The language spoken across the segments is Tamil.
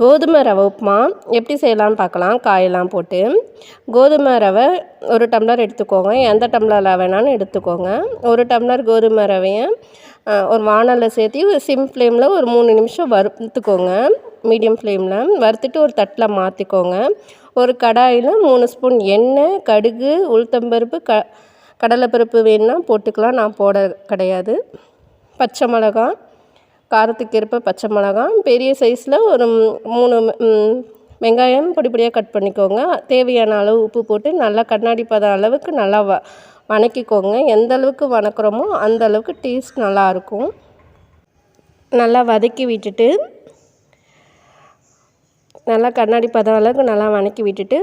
கோதுமை ரவை உப்புமா எப்படி செய்யலாம்னு பார்க்கலாம். காயெல்லாம் போட்டு கோதுமை ரவை ஒரு டம்ளர் எடுத்துக்கோங்க. எந்த டம்ளரில் வேணாலும் எடுத்துக்கோங்க. ஒரு டம்ளர் கோதுமை ரவையை ஒரு வானலில் சேர்த்தி ஒரு சிம் ஃப்ளேமில் ஒரு மூணு நிமிஷம் வறுத்துக்கோங்க. மீடியம் ஃப்ளேமில் வறுத்துட்டு ஒரு தட்டில் மாற்றிக்கோங்க ஒரு கடாயில் மூணு ஸ்பூன் எண்ணெய் கடுகு உளுத்தம்பருப்பு க கடலைப்பருப்பு வேணுன்னா போட்டுக்கலாம். நான் போட கிடையாது. பச்சை மிளகா காரத்துக்கேற்ப பச்சை மிளகா பெரிய சைஸில் ஒரு மூணு வெங்காயம் பொடி பொடியாக கட் பண்ணிக்கோங்க. தேவையான அளவு உப்பு போட்டு நல்லா கண்ணாடி பதம் அளவுக்கு நல்லா வ வணக்கிக்கோங்க. எந்த அளவுக்கு வணக்குறோமோ அந்த அளவுக்கு டேஸ்ட் நல்லாயிருக்கும் நல்லா வதக்கி விட்டுட்டு நல்லா கண்ணாடி பதம் அளவுக்கு நல்லா வணக்கி விட்டுட்டு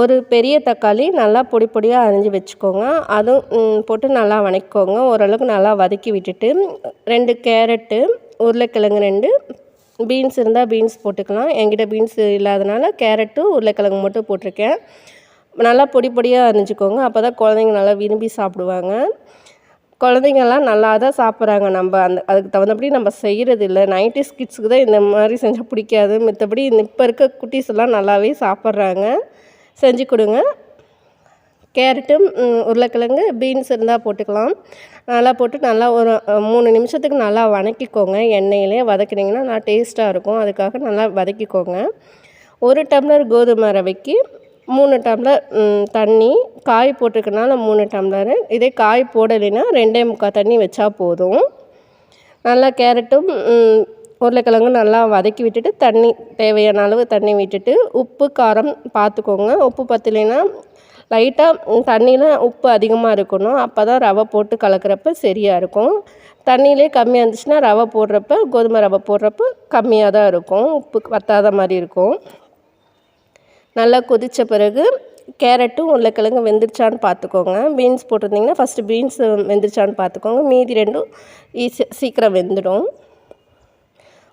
ஒரு பெரிய தக்காளி நல்லா பொடி பொடியாக அரிஞ்சு வச்சுக்கோங்க. அதுவும் போட்டு நல்லா வணக்கிக்கோங்க. ஓரளவுக்கு நல்லா வதக்கி விட்டுட்டு ரெண்டு கேரட்டு உருளைக்கிழங்கு ரெண்டு பீன்ஸ் இருந்தால் பீன்ஸ் போட்டுக்கலாம். என்கிட்ட பீன்ஸ் இல்லாதனால கேரட்டும் உருளைக்கிழங்கு மட்டும் போட்டிருக்கேன். நல்லா பொடி பொடியாக அரிஞ்சிக்கோங்க. அப்போ தான் குழந்தைங்க நல்லா விரும்பி சாப்பிடுவாங்க. குழந்தைங்கள்லாம் நல்லா தான் சாப்பிட்றாங்க. நம்ம அந்த அதுக்கு தகுந்தபடி நம்ம செய்கிறது இல்லை நைன்டி கிட்ஸுக்கு தான் இந்த மாதிரி செஞ்சால் பிடிக்காது. மற்றபடி இப்போ இருக்க குட்டீஸ் எல்லாம் நல்லாவே சாப்பிட்றாங்க. செஞ்சு கொடுங்க. கேரட்டும் உருளைக்கிழங்கு பீன்ஸ் இருந்தால் போட்டுக்கலாம். நல்லா போட்டு நல்லா ஒரு மூணு நிமிஷத்துக்கு நல்லா வதக்கிக்கோங்க. எண்ணெயிலே வதக்கினீங்கன்னா நல்லா டேஸ்ட்டாக இருக்கும். அதுக்காக நல்லா வதக்கிக்கோங்க. ஒரு டம்ளர் கோதுமை ரவைக்கு மூணு டம்ளர் தண்ணி. காய் போட்டிருக்கனால மூணு டம்ளரு. இதே காய் போடலைன்னா ரெண்டே முக்கால் தண்ணி வச்சா போதும். நல்லா கேரட்டும் உருளைக்கிழங்கும் நல்லா வதக்கி விட்டுட்டு தண்ணி தேவையான அளவு தண்ணி விட்டுட்டு உப்பு காரம் பார்த்துக்கோங்க. உப்பு பத்தலைன்னா லைட்டாக தண்ணியில் உப்பு அதிகமாக இருக்கணும். அப்போ தான் ரவை போட்டு கலக்கிறப்ப சரியாக இருக்கும். தண்ணியிலே கம்மியாக இருந்துச்சுன்னா ரவை போடுறப்ப கோதுமை ரவை போடுறப்ப கம்மியாக தான் இருக்கும். உப்பு வத்தாத மாதிரி இருக்கும். நல்லா கொதித்த பிறகு கேரட்டும் உருளைக்கிழங்கு வெந்துருச்சான்னு பார்த்துக்கோங்க பீன்ஸ் போட்டிருந்திங்கன்னா ஃபஸ்ட்டு பீன்ஸ் வெந்துருச்சான்னு பார்த்துக்கோங்க மீதி ரெண்டும் ஈஸி சீக்கிரம் வெந்துடும்.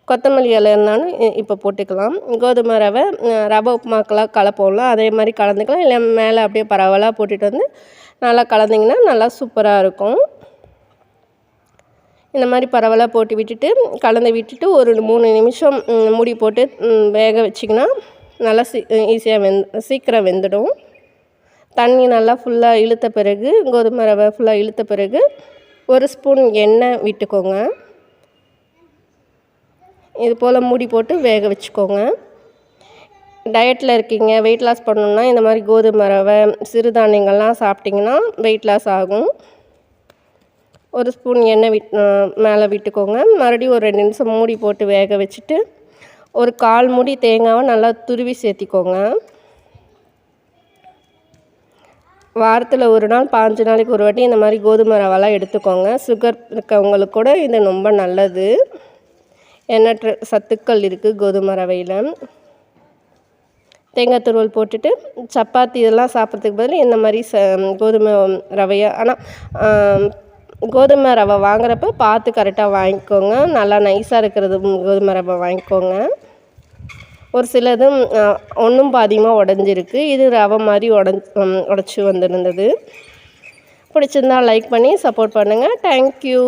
கொத்தமல்லி இலை இருந்தாலும் இப்போ போட்டுக்கலாம். கோதுமை ரவை ரவை உப்புமாக்கெல்லாம் கலப்போம்ல அதே மாதிரி கலந்துக்கலாம். இல்லை மேலே அப்படியே பரவலாக போட்டுட்டு வந்து நல்லா கலந்திங்கன்னா நல்லா சூப்பராக இருக்கும். இந்த மாதிரி பரவலாக போட்டு விட்டுட்டு கலந்து விட்டுட்டு ஒரு மூணு நிமிஷம் மூடி போட்டு வேக வச்சிங்கன்னா நல்லா சீ ஈஸியாக வெந் சீக்கிரம் வெந்துடும். தண்ணி நல்லா ஃபுல்லாக இழுத்த பிறகு கோதுமை ரவை ஃபுல்லாக இழுத்த பிறகு ஒரு ஸ்பூன் எண்ணெய் விட்டுக்கோங்க. இது போல் மூடி போட்டு வேக வச்சுக்கோங்க. டயட்டில் இருக்கீங்க வெயிட் லாஸ் பண்ணணுன்னா இந்த மாதிரி கோதுமை ரவை சிறுதானியங்கள்லாம் சாப்பிட்டிங்கன்னா வெயிட் லாஸ் ஆகும். ஒரு ஸ்பூன் எண்ணெய் விட் மேலே விட்டுக்கோங்க. மறுபடியும் ஒரு ரெண்டு நிமிஷம் மூடி போட்டு வேக வச்சுட்டு ஒரு கால் மூடி தேங்காவை நல்லா துருவி சேர்த்திக்கோங்க. வாரத்தில் ஒரு நாள் பாஞ்சு நாளைக்கு ஒரு வாட்டி இந்த மாதிரி கோதுமை ரவெல்லாம் எடுத்துக்கோங்க. சுகர் இருக்கவங்களுக்கு கூட இது ரொம்ப நல்லது. எண்ணற்ற சத்துக்கள் இருக்குது கோதுமை ரவையில். தேங்காய் துருவல் போட்டுட்டு சப்பாத்தி இதெல்லாம் சாப்பிட்றதுக்கு பதில் இந்த மாதிரி ச கோதுமை ரவையை ஆனால் கோதுமை ரவை வாங்குறப்ப பார்த்து கரெக்டாக வாங்கிக்கோங்க. நல்லா நைஸாக இருக்கிறது கோதுமை ரவை வாங்கிக்கோங்க. ஒரு சிலதும் ஒன்றும் பாதியமாக உடஞ்சிருக்கு. இது ரவை மாதிரி உடஞ்சி உடச்சி வந்துருந்தது. பிடிச்சிருந்தா லைக் பண்ணி சப்போர்ட் பண்ணுங்கள் தேங்க்யூ